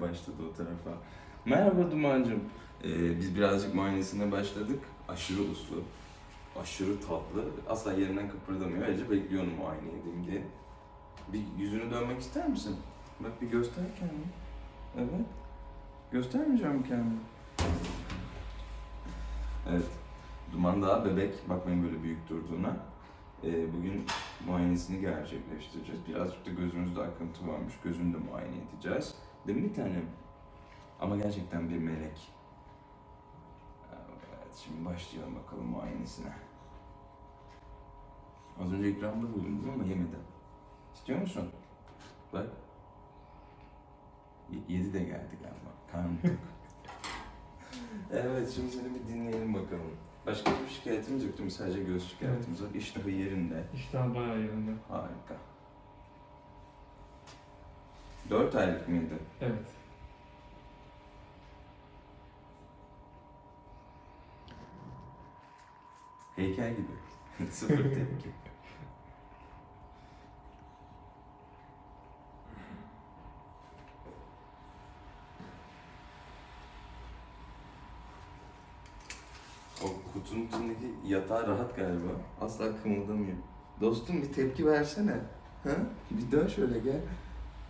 başladı o tarafa. Merhaba Duman'cığım. Ee, biz birazcık muayenesine başladık. Aşırı uslu, aşırı tatlı. Asla yerinden kıpırdamıyor. Ayrıca bekliyorum muayene edeyim diye. Bir yüzünü dönmek ister misin? Bak bir göster kendini. Evet. Göstermeyeceğim kendimi. Evet. Duman daha bebek. Bakmayın böyle büyük durduğuna. Ee, bugün muayenesini gerçekleştireceğiz. Birazcık da gözümüzde akıntı varmış. Gözünü de muayene edeceğiz. Değil mi bir tanem? Ama gerçekten bir melek. Evet, şimdi başlayalım bakalım muayenesine. Az önce ikramda bulundum ama yemedim. İstiyor musun? Bak. Y- yedi de geldi galiba. Karnım tok. evet, şimdi seni bir dinleyelim bakalım. Başka bir şikayetimiz yok değil mi? Sadece göz şikayetimiz var. İştahı yerinde. İştah bayağı yerinde. Harika. Dört aylık mıydı? Evet. Heykel gibi. Sıfır tepki. O kutunun içindeki yatağı rahat galiba. Asla kımıldamıyor. Dostum bir tepki versene. Ha? Bir dön şöyle gel.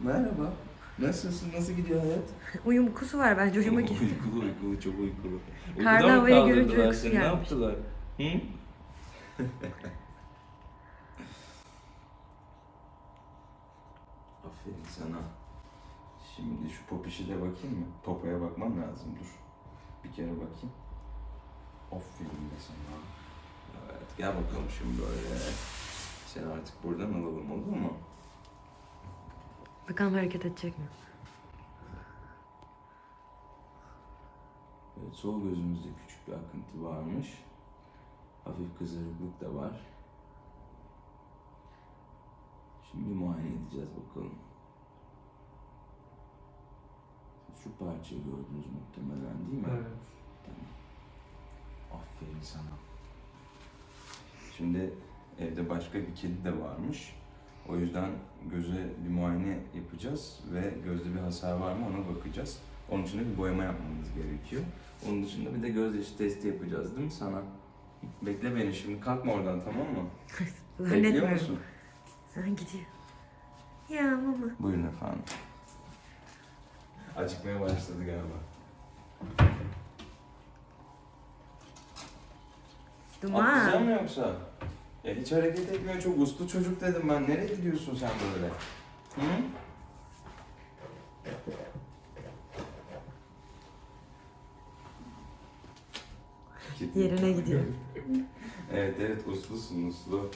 Merhaba. Nasılsın? Nasıl gidiyor hayat? Uyumkusu var bence uyumak istiyor. uykulu uykulu çok uykulu. Karnı Uykuda mı havayı kaldırdılar görünce uykusu seni? Ne gelmiş. yaptılar? Hı? Aferin sana. Şimdi şu popişi de bakayım mı? Popoya bakmam lazım dur. Bir kere bakayım. Aferin de sana. Evet gel bakalım şimdi böyle. Seni artık buradan alalım olur mu? Bakalım hareket edecek mi? Evet, sol gözümüzde küçük bir akıntı varmış. Hafif kızarıklık da var. Şimdi muayene edeceğiz bakalım. Şu parçayı gördünüz muhtemelen değil mi? Evet. Tamam. Aferin sana. Şimdi evde başka bir kedi de varmış. O yüzden göze bir muayene yapacağız ve gözde bir hasar var mı ona bakacağız. Onun için de bir boyama yapmamız gerekiyor. Onun dışında bir de göz yaşı testi yapacağız değil mi sana? Bekle beni şimdi kalkma oradan tamam mı? Bekliyor musun? Ha, gidiyor. Ya mama. Buyurun efendim. Acıkmaya başladı galiba. Duman. mı yoksa? Ya hiç hareket etmiyor çok uslu çocuk dedim ben. Nereye gidiyorsun sen böyle? Hı? Yerine gidiyor. Evet evet uslusun uslu.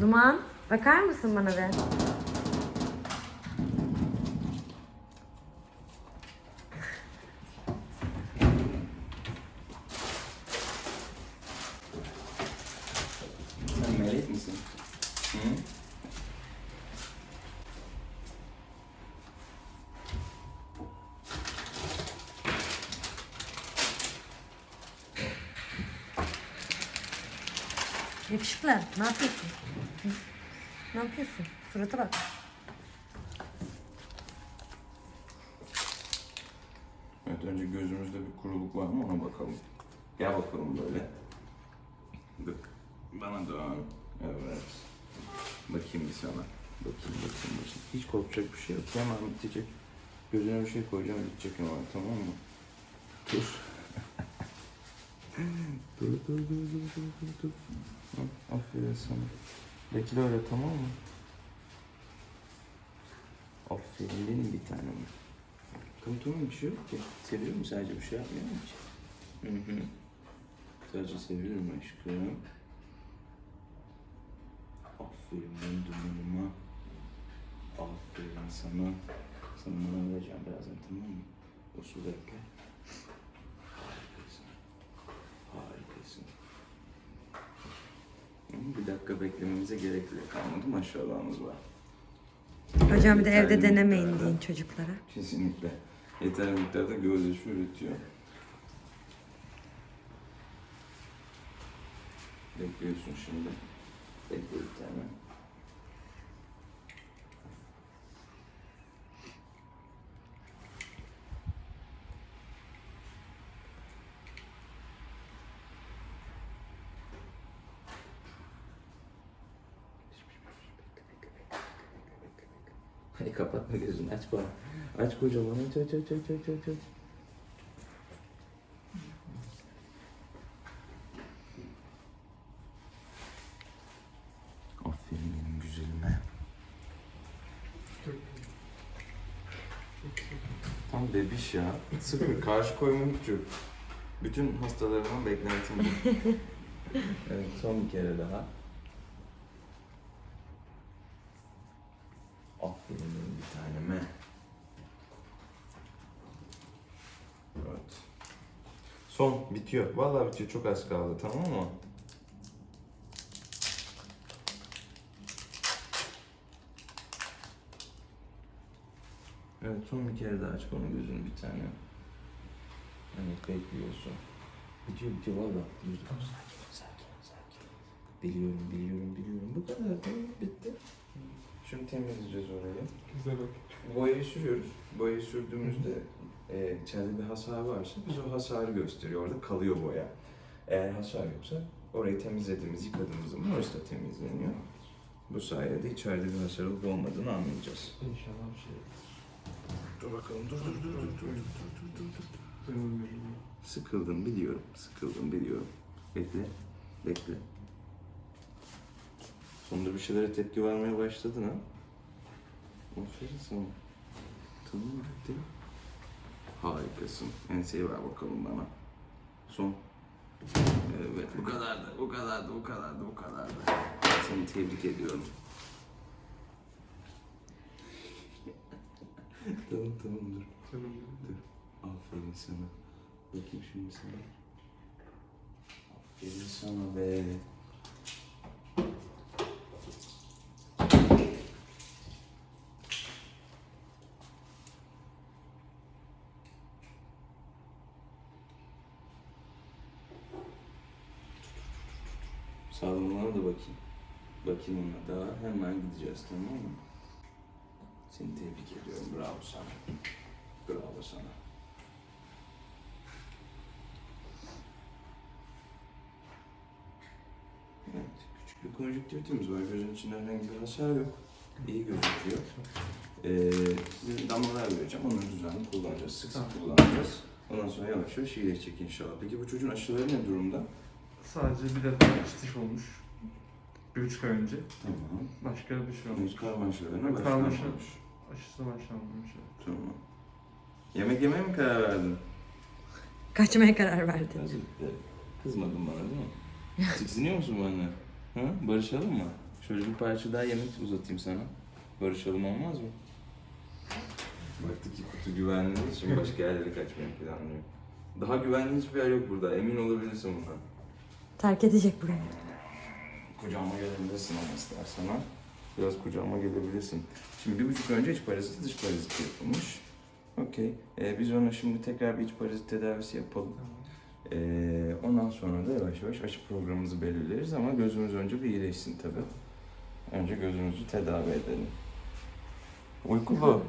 Duman. Bakar mısın bana be? Sen melek misin? Hı? Yakışıklı. Ne yapıyorsun? Hı? Ne yapıyorsun? Surata bak. Evet önce gözümüzde bir kuruluk var mı ona bakalım. Gel bakalım böyle. Bana dön. Evet. Bakayım bir sana. Bakayım bakayım bakayım. Hiç korkacak bir şey yok. Hemen bitecek. Gözüne bir şey koyacağım bitecek hemen tamam mı? Dur. dur dur dur dur dur dur dur. Aferin sana. Bekle öyle tamam mı? Aferin benim bir tanem. Tamam tamam bir şey yok ki. Seviyorum sadece bir şey yapmıyorum ki. Hı hı. Sadece seviyorum aşkım. Aferin benim dumanıma. Aferin sana. Sana bana vereceğim birazdan tamam mı? O su bekle. Harikasın. Harikasın. Ama bir dakika beklememize gerek bile kalmadı. Maşallahımız var. Hocam bir de Yeterli evde denemeyin miktarda. deyin çocuklara. Kesinlikle. Yeterli miktarda gözyaşı üretiyor. Bekliyorsun şimdi. Bekle bir tane. Hani kapatma gözünü aç bana. Aç kocaman aç aç aç aç aç aç. Bebiş ya. Sıfır karşı koymam hiç yok. Bütün hastalarımın beklentim bu. evet son bir kere daha. Aferin bir taneme. Evet. Son bitiyor. Vallahi bitiyor. Çok az kaldı tamam mı? Evet son bir kere daha aç bana gözünü bir tane. Evet bekliyorsun. Bitiyor bitiyor valla. Sakin sakin sakin. Biliyorum biliyorum biliyorum. Bu kadar tamam bitti. Şimdi temizleyeceğiz orayı. Güzel bak. Boyayı sürüyoruz. Boyayı sürdüğümüzde e, içeride bir hasar varsa biz o hasarı gösteriyor. Orada kalıyor boya. Eğer hasar yoksa orayı temizlediğimiz, yıkadığımız zaman orası da temizleniyor. Bu sayede içeride bir hasar olup olmadığını anlayacağız. İnşallah bir şey yok. Dur bakalım. Dur dur dur dur dur dur dur dur. Sıkıldım biliyorum. Sıkıldım biliyorum. Bekle. Bekle. Sonunda bir şeylere tepki vermeye başladın ha. Aferin sana. Tamam bitti. Harikasın. Enseyi ver bakalım bana. Son. Evet bu kadardı, bu kadardı, bu kadardı, bu kadardı. Seni tebrik ediyorum. Tamam tamam dur. Canım Dur. Aferin sana. Bakayım şimdi sana. Aferin sana be. Sağlığına da bakayım. Bakayım ona daha hemen gideceğiz tamam mı? Seni tebrik ediyorum. Bravo sana. Bravo sana. Evet, küçük bir konjüktivitimiz var. Gözün içinde herhangi bir hasar yok. İyi gözüküyor. Ee, size damlalar vereceğim. Onları düzenli kullanacağız. Sık sık kullanacağız. Ondan sonra yavaş yavaş iyileşecek inşallah. Peki bu çocuğun aşıları ne durumda? Sadece bir defa çıtış olmuş. Bir buçuk ay önce. Tamam. Başka bir şey olmuş. karma aşılarına Yok, karma aşı- başlanmamış. Aşısı başlanmamış. evet. Tamam. Yemek yemeye mi karar verdin? Kaçmaya karar verdi. Özür dilerim. Kızmadın bana değil mi? Tiksiniyor musun benden? Ha? Barışalım mı? Şöyle bir parça daha yemek uzatayım sana. Barışalım olmaz mı? Baktık ki kutu güvenli değil, şimdi başka yerlere kaçmayı planlıyor. Daha güvenli hiçbir yer yok burada, emin olabilirsin bundan. Terk edecek burayı. Kucağıma gelebilirsin ama istersen ha. Biraz kucağıma gelebilirsin. Şimdi bir buçuk önce iç parazit, dış parazit yapılmış. Okey. Ee, biz ona şimdi tekrar bir iç parazit tedavisi yapalım. Tamam. Ee, ondan sonra da yavaş yavaş aşı programımızı belirleriz ama gözümüz önce bir iyileşsin tabii. Önce gözümüzü tedavi edelim. Uykulu,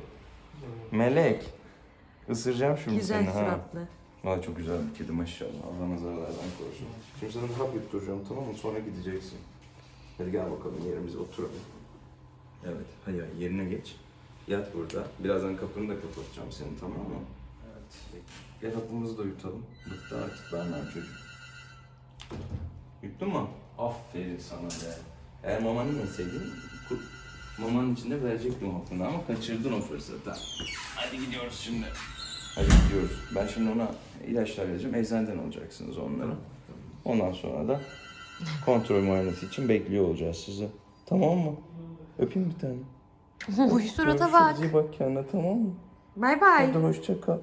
melek. Isıracağım şimdi Güzel seni ha. suratlı. Valla çok güzel bir kedi maşallah. Allah nazarlardan korusun. Şimdi sana bir hap yutturacağım tamam mı? Sonra gideceksin. Hadi gel bakalım yerimize oturalım. Evet, hadi ya, yerine geç. Yat burada. Birazdan kapını da kapatacağım senin tamam mı? Evet. Gel hapımızı da yutalım. Bıktı artık benden çocuk. Yuttun mu? Aferin sana be. Eğer mamanı yeseydin, ku- mamanın içinde verecektim hapını ama kaçırdın o fırsatı. Hadi gidiyoruz şimdi. Hadi gidiyoruz. Ben şimdi ona ilaçlar vereceğim. Eczaneden alacaksınız onları. Ondan sonra da kontrol muayenesi için bekliyor olacağız sizi. Tamam mı? Öpeyim bir tane. Oy surata bak. Görüşürüz. İyi bak kendine tamam mı? Bay bay. Hadi hoşça kal.